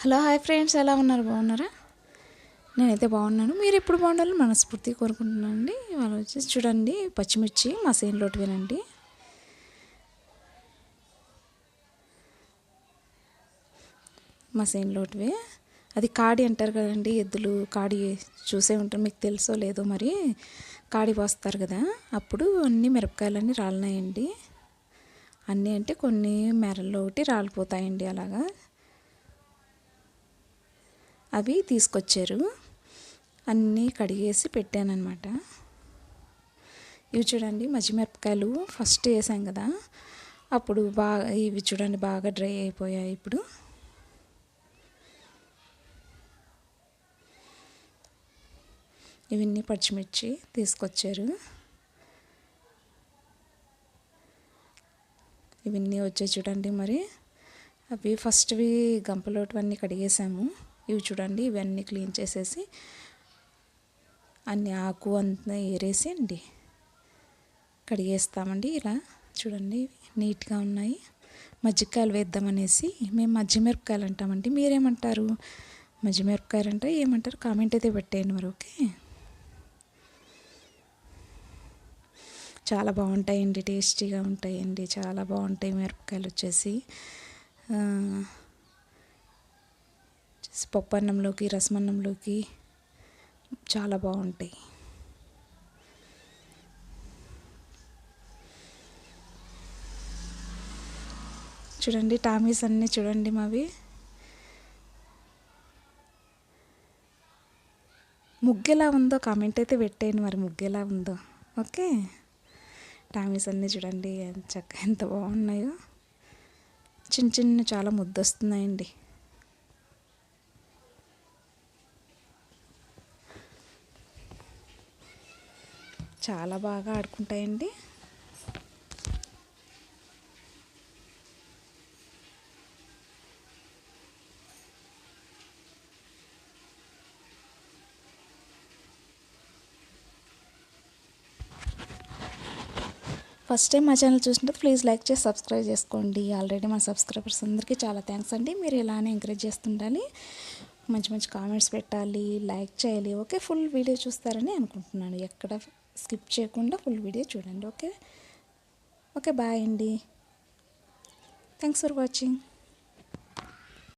Hello hi friends. ఎలా ఉన్నారు? బాగున్నారా? నేనైతే బాగున్నాను. మీరు ఎప్పుడు బాగుండాలని మనస్ఫూర్తి కోరుకుంటున్నాను అండి వాళ్ళు వచ్చేసి చూడండి పచ్చిమిర్చి మా సేన్లోటి వినండి. మా సేన్లోటివే అది కాడి అంటారు కదండి ఎద్దులు కాడి చూసే ఉంటారు. మీకు తెలుసో లేదో మరి కాడి పోస్తారు కదా. అప్పుడు అన్ని మిరపకాయలన్నీ రాలినాయండి. అన్నీ అంటే కొన్ని మెరల్లో ఒకటి రాలిపోతాయండి అలాగా. అవి తీసుకొచ్చారు. అన్నీ కడిగేసి పెట్టానమాట ఇవి చూడండి మజ్జిమిరపకాయలు ఫస్ట్ వేసాం కదా. అప్పుడు బాగా ఇవి చూడండి బాగా డ్రై అయిపోయాయి ఇప్పుడు. ఇవన్నీ పచ్చిమిర్చి తీసుకొచ్చారు. ఇవన్నీ వచ్చాయి చూడండి మరి. అవి ఫస్ట్వి గంపలోటివన్నీ కడిగేసాము. ఇవి చూడండి ఇవన్నీ క్లీన్ చేసేసి అన్ని ఆకు అంతా ఏరేసేయండి. కడిగేస్తామండి ఇలా. చూడండి నీట్గా ఉన్నాయి. మజ్జికాయలు వేద్దామనేసి మేము మజ్జిమిరపకాయలు అంటామండి. మీరేమంటారు? మజ్జిమిరపకాయలు అంటే ఏమంటారు? కామెంట్ అయితే పెట్టేయండి మరి ఓకే? చాలా బాగుంటాయండి టేస్టీగా ఉంటాయండి. చాలా బాగుంటాయి మిరపకాయలు వచ్చేసి. పప్పన్నంలోకి రసమన్నంలోకి చాలా బాగుంటాయి. చూడండి టామీస్ అన్నీ చూడండి మావి. ముగ్గెలా ఉందో కామెంట్ అయితే పెట్టేయండి మరి ముగ్గెలా ఉందో. ఓకే? టామీస్ అన్నీ చూడండి చక్క ఎంత బాగున్నాయో. చిన్న చిన్న చాలా ముద్దొస్తున్నాయండి. చాలా బాగా ఆడుకుంటాయండి. ఫస్ట్ టైం మా ఛానల్ చూసినట్టు ప్లీజ్ లైక్ చేసి సబ్స్క్రైబ్ చేసుకోండి. ఆల్రెడీ మా సబ్స్క్రైబర్స్ అందరికీ చాలా థ్యాంక్స్ అండి. మీరు ఇలానే ఎంకరేజ్ చేస్తుండాలి. మంచి మంచి కామెంట్స్ పెట్టాలి లైక్ చేయాలి ఓకే ఫుల్ వీడియో చూస్తారని అనుకుంటున్నాను. ఎక్కడ స్కిప్ చేయకుండా ఫుల్ వీడియో చూడండి ఓకే ఓకే బాయ్ అండి. Thanks for watching